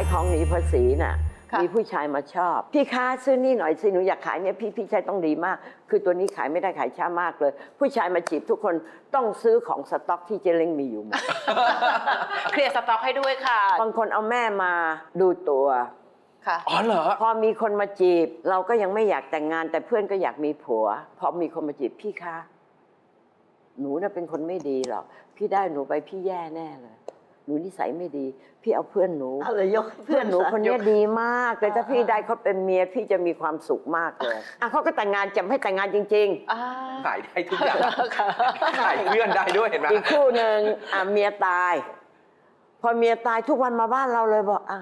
ายของหนีภาษีน่ะ ค่ะ มีผู้ชายมาชอบ พี่คะซื้อนี่หน่อยสิหนูอยากขายเนี่ยพี่พี่ชายต้องดีมาก คือตัวนี้ขายไม่ได้ขายช้ามากเลย ผู้ชายมาจีบทุกคนต้องซื้อของสต็อกที่เจเล้งมีอยู่หมด เคลียร์สต็อกให้ด้วยค่ะ บางคนเอาแม่มาดูตัว ค่ะ อ๋อเหรอ พอมีคนมาจีบ เราก็ยังไม่อยากแต่งงาน แต่เพื่อนก็อยากมีผัว พอมีคนมาจีบพี่คะ หนูน่ะเป็นคนไม่ดีหรอก พี่ได้หนูไปพี่แย่แน่เลยห นูนิสัยไม่ดี พี่เอาเพื่อนหนู เอาเลยยกให้เพื่อนหนูคนเนี้ยยกดีมากเลยถ้าพี่ได้เขาเป็นเมียพี่จะมีความสุขมากเลยอะเขาก็แต่งงานจำให้แต่งงานจริง อ่าขายได้ทุกอย่างขายเพื่อนได้ด้วยเห็นไหม ๆ อีกคู่หนึ่งอะเมียตาย พอเมียตายทุกวันมาบ้านเราเลยบอกอะ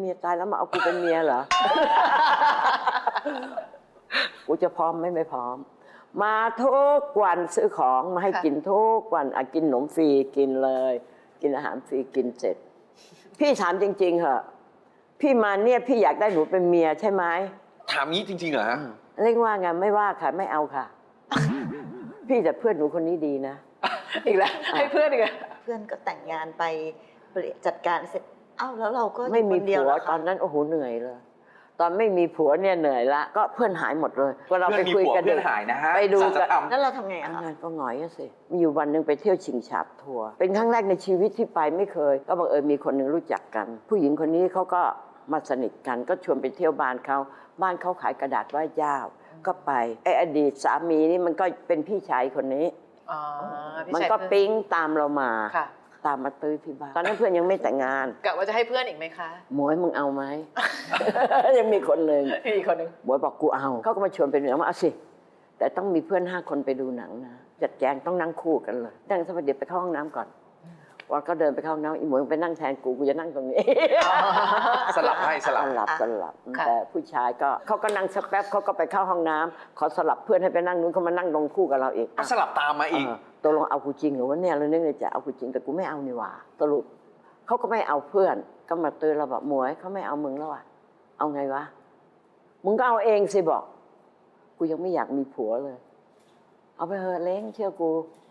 เมียตายแล้วมาเอากูเป็นเมียเหรอ กูจะพร้อมไหม่ไม่พร้อม มาทุกวันซื้อของมาให้ค่ะกินทุกวันอะกินขนมฟรีกินเลย กินอาหารฟรีกินเสร็จ พี่ถามจริง ๆเหอะพี่มาเนี่ยพี่อยากได้หนูเป็นเมียใช่ไหมถามงี้จริงๆเหรอฮะเร่งว่าไงไม่ว่าค่ะ ไม่เอาค่ะ พี่แต่เพื่อนหนูคนนี้ดีนะ อีกแล้วให้เพื่อนอีกแล้วเพื่อนก็แต่งงานไปเปลี่ยนจัดการเสร็จเอ้าแล้วเราก็อยู่ไม่มีคนเดียผัวแล้วตค่ะอนนั้นโอ้โหเหนื่อยเลย ตอนไม่มีผัวเนี่ยเหนื่อยละ ก็เพื่อนหายหมดเลยก็เราเพื่ไปอนมีคุยผัวกันเพื่อนหายนะฮะไปดูสัจกันธรรมแล้วเราทำไงอัอะนคะนั้นก็หงอยอะสิมีอยู่วันหนึ่งไปเที่ยวชิงฉาบทัวร์เป็นครั้งแรกในชีวิตที่ไปไม่เคย ก็บังเอิญมีคนหนึ่งรู้จักกัน ผู้หญิงคนนี้เขาก็มาสนิทกันก็ชวนไปเที่ยวบ้านเขาบ้านเขาขายกระดาษไหว้เจ้า ก็ไปไออดีตสามีนี่มันก็เป็นพี่ชายคนนี้อ๋อพี่มันชายก็เพื่อนปิ๊งตามเรามาค่ะ ตามมาตื้อที่บ้านตอนนั้นเพื่อนยังไม่แต่งงานกะว่าจะให้เพื่อนอีกไหมคะ หมวยมึงเอาไหม ยังมีคนหนึ่งอีกคนหนึ่งหมวยบอกกูเอาเขาก็มาชวนไปดูหนังว่าเอาสิแต่ต้องมีเพื่อนห้าคนไปดูหนังนะจัดแจงต้องนั่งคู่กันเลยนั่งสักพักเดี๋ยวไปเข้าห้องน้ำก่อน วันก็เดินไปเข้าห้องน้ำอีหมวยมึงไปนั่งแทนกูกูจะนั่งตรงนี้สลับให้สลับ สลับสลับค่ะแต่ผู้ชายก็เขาก็นั่งสักแป๊บเขาก็ไปเข้าห้องน้ำขอสลับเพื่อนให้ไปนั่งนู้นเขามานั่งตรงคู่กับเราอีกก็สลับตามมาอีก เออตกลงเอากูจริงหรือว่าเนี่ยเราเนี่ยจะเอากูจริงแต่กูไม่เอานี่หว่าสรุปเขาก็ไม่เอาเพื่อน ก็มาเตือนเราแบบหมวยเขาไม่เอามึงแล้วอะเอาไงวะมึงก็เอาเองสิบอก กูยังไม่อยากมีผัวเลย เอาไปเถอะเล้งเชื่อกูค่ะ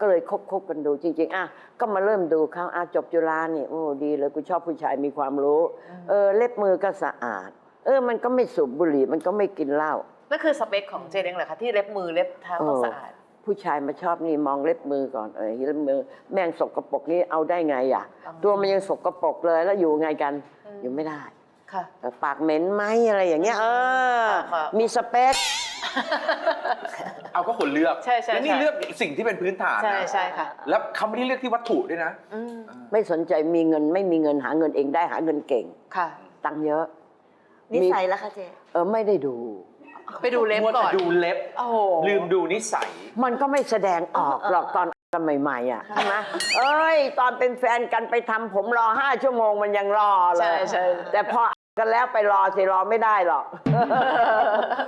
ก็เลยคบคบกันดูจริง ๆ อะ ก็มาเริ่มดูเขาอะจบจุฬานี่โอ้ดีเลยกูชอบผู้ชายมีความรู้ เออเล็บมือก็สะอาด เออ มันก็ไม่สูบบุหรี่มันก็ไม่กินเหล้านั่นคือสเปคของเจเล้งเหรอคะที่เล็บมือเล็บเท้าต้องเออสะอาดผู้ชายมาชอบนี่มองเล็บมือก่อนเออเล็บมือแม่งสกรปรกนี่เอาได้ไงอะอ๋อตัวมันยังสกรปรกเลยแล้วอยู่ไงกันอืมอยู่ไม่ได้ค่ะแต่ปากเหม็นไหมอะไรอย่างเงี้ยเออค่ะมีสเปค เอาก็คนเลือกใช่ใช่แล้วนี่ใช่ เลือกสิ่งที่เป็นพื้นฐานใช่นะใช่ค่ะ แล้วเขาไม่ได้เลือกที่วัตถุด้วยนะ อืมไม่สนใจมีเงินไม่มีเงินหาเงินเองได้หาเงินเก่ง ค่ะ ตังค์เยอะ นิสัยแล้วคะเจ๊ เออไม่ได้ดู ไปดูเล็บมัวก่แต่อนดูเล็บ โอ้โห ลืมดูนิสัย มันก็ไม่แสดงออกหรอกตอนกันใหม่ๆอะใช่ไหมเอ้ย ตอนเป็นแฟนกันไปทำผมรอห้าชั่วโมงมันยังรอเลใช่ยใช่ แต่พอ กันแล้วไปรอสิรอไม่ได้หรอก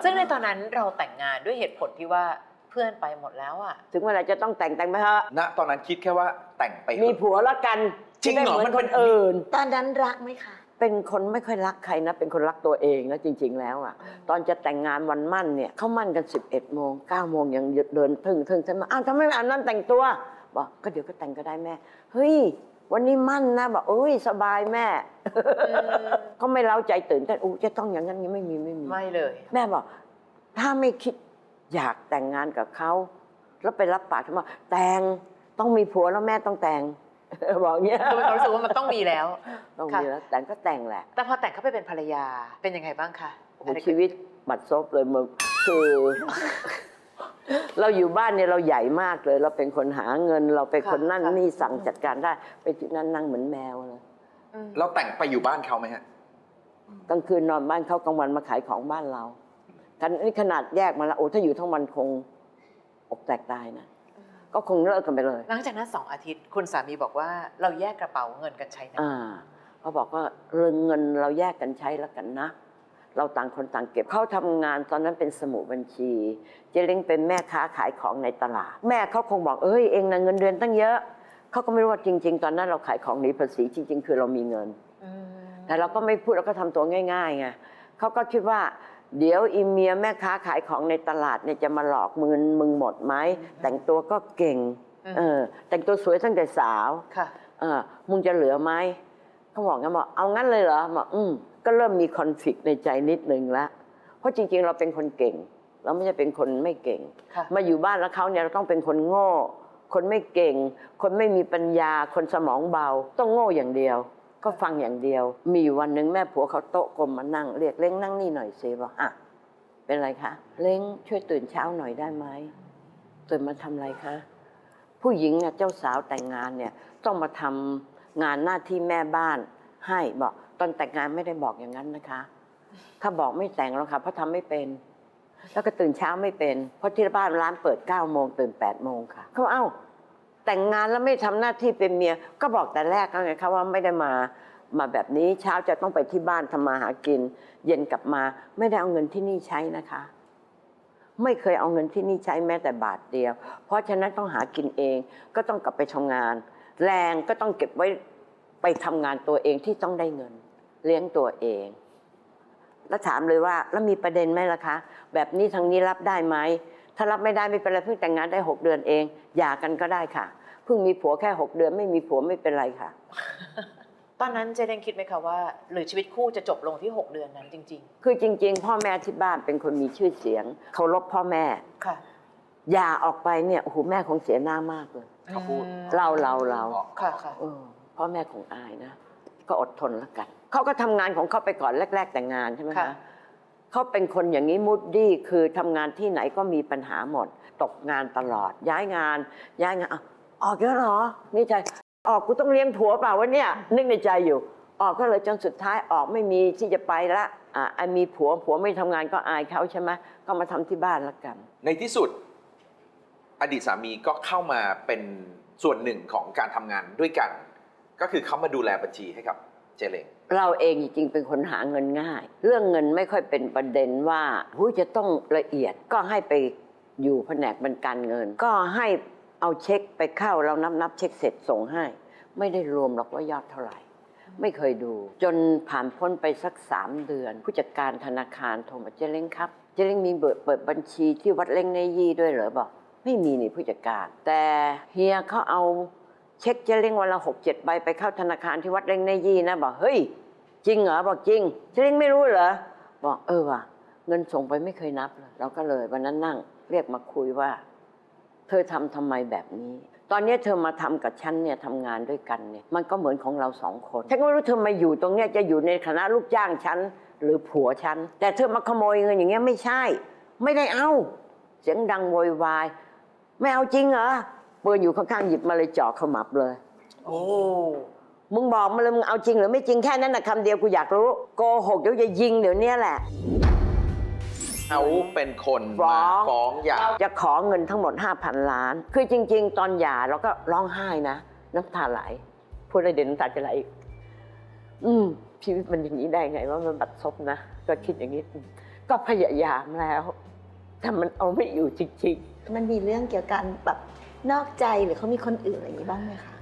ซึ่งในตอนนั้นเราแต่งงานด้วยเหตุผลที่ว่าเพื่อนไปหมดแล้วอะ ถึงเวลาจะต้องแต่งแต่งไปเถอะณตอนนั้นคิดแค่ว่าแต่งไปเถอะมีผัวแล้วกันจริงเหรอจะได้มันคเป็นนอื่น ตอนนั้นรักไหมคะ เป็นคนไม่ค่อยรักใครนะ เป็นคนรักตัวเองนะจริง ๆ แล้วอะ ตอนจะแต่งงานวันมั่นเนี่ยเขามั่นกัน 11โมง9โมงยังเดินถึงถึงฉันมาอ้าวทำไมไม่อาบน้ำแต่งตัวบอกก็เดี๋ยวก็แต่งก็ได้แม่ เฮ้ย วันนี้มั่นนะบอกเอ้ยสบายแม่ก็ไม่เล้าใจตื่นเต้นอู้จะต้องอย่างนั้นยังไม่มีไม่มีไม่เลย แม่บอก ถ้าไม่คิดอยากแต่งงานกับเขาแล้วไปรับปากฉันว่าแต่งต้องมีผัวแล้วแม่ต้องแต่งบอกอย่างเงี้ยคือมีความรู้สึกว่ามันต้องมีแล้วต้องค่ะมีแล้วแต่งก็แต่งแหละ แต่พอแต่งเข้าไปเป็นภรรยาเป็นยังไงบ้างคะโอ้โหชีวิตบัดซบเลยมึงคือ เราอยู่บ้านเนี่ยเราใหญ่มากเลย เราเป็นคนหาเงิน เราเป็นคนนั่นนี่สั่งจัดการได้ ไปที่นั่นนั่งเหมือนแมวเลยอืมเราแต่งไปอยู่บ้านเขาไหมฮะกลางคืนนอนบ้านเขากลางวันมาขายของบ้านเรากันนี่ขนาดแยกมาแล้วโอ้ถ้าอยู่ทั้งวันคงอกแตกตายนะก็คงเลิกกันไปเลย หลังจากนั้นสองอาทิตย์ คุณสามีบอกว่าเราแยกกระเป๋าเงินกันใช้นะอ่าเขาบอกว่าเรื่องเงินเราแยกกันใช้แล้วกันนะ เราต่างคนต่างเก็บเขาทำงานตอนนั้นเป็นสมุดบัญชี เจเล้งเป็นแม่ค้าขายของในตลาด แม่เขาคงบอกเอ้ยเองนะเงินเดือนตั้งเยอะเขาก็ไม่รู้ว่าจริง ๆ ตอนนั้นเราขายของหนีภาษีจริง ๆ คือเรามีเงินอืมแต่เราก็ไม่พูดเราก็ทำตัวง่ายๆไงเขาก็คิดว่าเดี๋ยวอีเมียแม่ค้าขายของในตลาดเนี่ยจะมาหลอกมึงมึงหมดไหมแต่งตัวก็เก่งเออแต่งตัวสวยตั้งแต่สาวค่ะเออมึงจะเหลือไหมเขาบอกงั้นบอกเอางั้นเลยเหรอบอกอืม ก็เริ่มมีคอนฟ lict ในใจนิดนึงละเพราะจริง ๆ เราเป็นคนเก่ง เราไม่ใช่เป็นคนไม่เก่งค่ะมาอยู่บ้านแล้วเขาเนี่ยเราต้องเป็นคนโง่ คนไม่เก่ง คนไม่มีปัญญา คนสมองเบา ต้องโง่อย่างเดียว ก็ฟังอย่างเดียว มีอยู่วันหนึ่งแม่ผัวเขาโต๊ะกลมมานั่งเรียกเล้งนั่งนี่หน่อยสิบอกอะเป็นไรคะเล้งช่วยตื่นเช้าหน่อยได้ไหมตื่นมาทำอะไรคะผู้หญิงเนี่ยเจ้าสาวแต่งงานเนี่ยต้องมาทำงานหน้าที่แม่บ้านให้บอก ตอนแต่งงานไม่ได้บอกอย่างนั้นนะคะ ถ้าบอกไม่แต่งแล้วค่ะเพราะทำไม่เป็น แล้วก็ตื่นเช้าไม่เป็น เพราะที่บ้านร้านเปิด9ก้าโมงตื่น8ปดโมงค่ะ เขาบอกเอ้าแต่งงานแล้วไม่ทำหน้าที่เป็นเมีย ก็บอกแต่แรกแล้วไงคะว่าไม่ได้มามาแบบนี้เช้าจะต้องไปที่บ้านทำมาหากิน เย็นกลับมาไม่ได้เอาเงินที่นี่ใช้นะคะ ไม่เคยเอาเงินที่นี่ใช้แม้แต่บาทเดียว เพราะฉะนั้นต้องหากินเองก็ต้องกลับไปทำงาน แรงก็ต้องเก็บไว้ไปทำงานตัวเองที่ต้องได้เงิน เลี้ยงตัวเอง แล้วถามเลยว่า แล้วมีประเด็นไหมล่ะคะ แบบนี้ทางนี้รับได้ไหม ถ้ารับไม่ได้ไม่เป็นไรเพิ่งแต่งงานได้ 6 เดือนเองหย่ากันก็ได้ค่ะ เพิ่งมีผัวแค่ 6 เดือนไม่มีผัวไม่เป็นไรค่ะ ตอนนั้นเจเดนคิดไหมคะว่า หรือชีวิตคู่จะจบลงที่ 6 เดือนนั้นจริง คือจริง ๆ พ่อแม่ที่บ้านเป็นคนมีชื่อเสียงเคารพพ่อแม่ ๆ ค่ะหย่าออกไปเนี่ยโอ้โหแม่คงเสียหน้ามากเลย เขาพูด อืมเราเราเราค่ะค่ะ เออพ่อแม่คงอายนะ ก็อดทนแล้วกัน เขาก็ทำงานของเขาไปก่อนแรก ๆ แต่งงานใช่ไหมค่ะคะเขาเป็นคนอย่างนี้มุดดี้คือทำงานที่ไหนก็มีปัญหาหมด ตกงานตลอด ย้ายงาน ย้ายงานอะออกแล้วเหรอนี่ใจออกกูต้องเลี้ยงผัวเปล่าวะเนี่ยนึกในใจอยู่ ออกก็เลยจนสุดท้ายออกไม่มีที่จะไปละอะไอ้มีผัวผัวไม่ทำงานก็อายเขาใช่ไหมก็มาทำที่บ้านละกัน ในที่สุด อดีตสามีก็เข้ามาเป็นส่วนหนึ่งของการทำงานด้วยกัน ก็คือเขามาดูแลบัญชีให้กับ เจเล้งเราเองจริงๆเป็นคนหาเงินง่าย เรื่องเงินไม่ค่อยเป็นประเด็นว่าหูยจะต้องละเอียดก็ให้ไปอยู่แผนกบรรการเงิน ก็ให้เอาเช็คไปเข้าเรานับนับเช็คเสร็จส่งให้ ไม่ได้รวมหรอกว่ายอดเท่าไหร่ ไม่เคยดู จนผ่านพ้นไปสักสามเดือน ผู้จัดการธนาคารโทรมาเจเล้งครับ เจเล้งมีเบิดเปิดบัญชีที่วัดเล้งในยี่ด้วยเหรอบอกไม่มีนี่ผู้จัดการ แต่เฮียเขาเอา เช็คเจเล้งวันละหกเจ็ดใบไปเข้าธนาคารที่วัดเล้งในยี่นะบอกเฮ้ย จริงเหรอบอกจริงเจเล้งไม่รู้เหรอบอกเออว่ะเงินส่งไปไม่เคยนับเลยเราก็เลยวันนั้นนั่งเรียกมาคุยว่า เธอทำทำไมแบบนี้ ตอนนี้เธอมาทำกับฉันเนี่ยทำงานด้วยกันเนี่ยมันก็เหมือนของเราสองคนฉันก็ไม่รู้เธอมาอยู่ตรงเนี้ยจะอยู่ในคณะลูกจ้างฉันหรือผัวฉันแต่เธอมาขโมยเงินอย่างเงี้ยไม่ใช่ ไม่ได้เอา เสียงดังโวยวาย ไม่เอาจริงเหรอ ปืนอยู่ข้างๆหยิบมาเลยจ่อขมับเลย โอ้ มึงบอกมาเลยมึงเอาจริงหรือไม่จริงแค่นั้นนะคำเดียวกูอยากรู้โกหกเดี๋ยวจะยิงเดี๋ยวเนี้ยแหละ เขาเป็นคนฟ้มาอง ฟ้องหย่าจะขอเงินทั้งหมด 5,000 ล้าน คือจริง ๆ ตอนหย่าเราก็ร้องไห้นะ น้ำตาไหล พูดอะไรเดี๋ยวน้ำตาจะไหลอีกอืมชีวิตมันอย่างนี้ได้ไงว่ามันบัดซบนะ ก็คิดอย่างนี้อืมก็พยายามแล้ว แต่มันเอาไม่อยู่จริง มันมีเรื่องเกี่ยวกับแบบ นอกใจหรือเขามีคนอื่นอะไรอย่างนี้บ้างไหมคะ